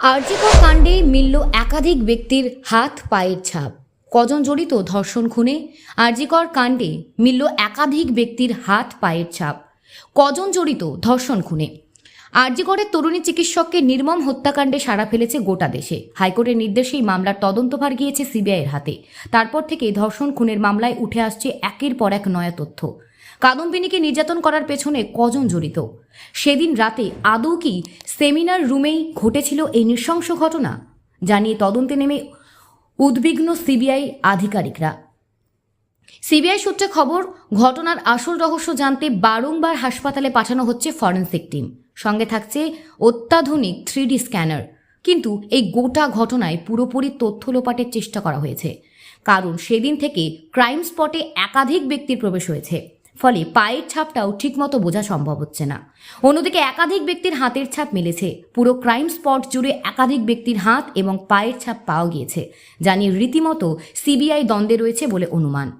আরজিকর কাণ্ডে মিলল একাধিক ব্যক্তির হাত, পায়ের ছাপ। কজন জড়িত ধর্ষণ খুনে? আর্জিকর কাণ্ডে মিলল একাধিক ব্যক্তির হাত, পায়ের ছাপ। কজন জড়িত ধর্ষণ খুনে? আরজিকরের তরুণী চিকিৎসককে নির্মম হত্যাকাণ্ডে সাড়া ফেলেছে গোটা দেশে। হাইকোর্টের নির্দেশেই মামলার তদন্তভার গিয়েছে সিবিআইয়ের হাতে। তারপর থেকে ধর্ষণ, খুনের মামলায় উঠে আসছে একের পর এক নয়া তথ্য। কাদম্বিনীকে নির্যাতন করার পেছনে কজন জড়িত? সেদিন রাতে আদৌ কি সেমিনার রুমেই ঘটেছিল এই নৃশংস ঘটনা? জানিয়ে তদন্তে নেমে উদ্বিগ্ন সিবিআই আধিকারিকরা। সিবিআই সূত্রে খবর, ঘটনার আসল রহস্য জানতে বারংবার হাসপাতালে পাঠানো হচ্ছে ফরেনসিক টিম। সঙ্গে থাকছে অত্যাধুনিক থ্রি স্ক্যানার। কিন্তু এই গোটা ঘটনায় পুরোপুরি তথ্য লোপাটের চেষ্টা করা হয়েছে। কারণ সেদিন থেকে ক্রাইম স্পটে একাধিক ব্যক্তির প্রবেশ হয়েছে। ফলে পায়ের ছাপটাও ঠিকমতো বোঝা সম্ভব হচ্ছে না। অন্যদিকে একাধিক ব্যক্তির হাতের ছাপ মিলেছে। পুরো ক্রাইম স্পট জুড়ে একাধিক ব্যক্তির হাত এবং পায়ের ছাপ পাওয়া গিয়েছে, যা নিয়ে রীতিমতো সিবিআই দ্বন্দ্বে রয়েছে বলে অনুমান।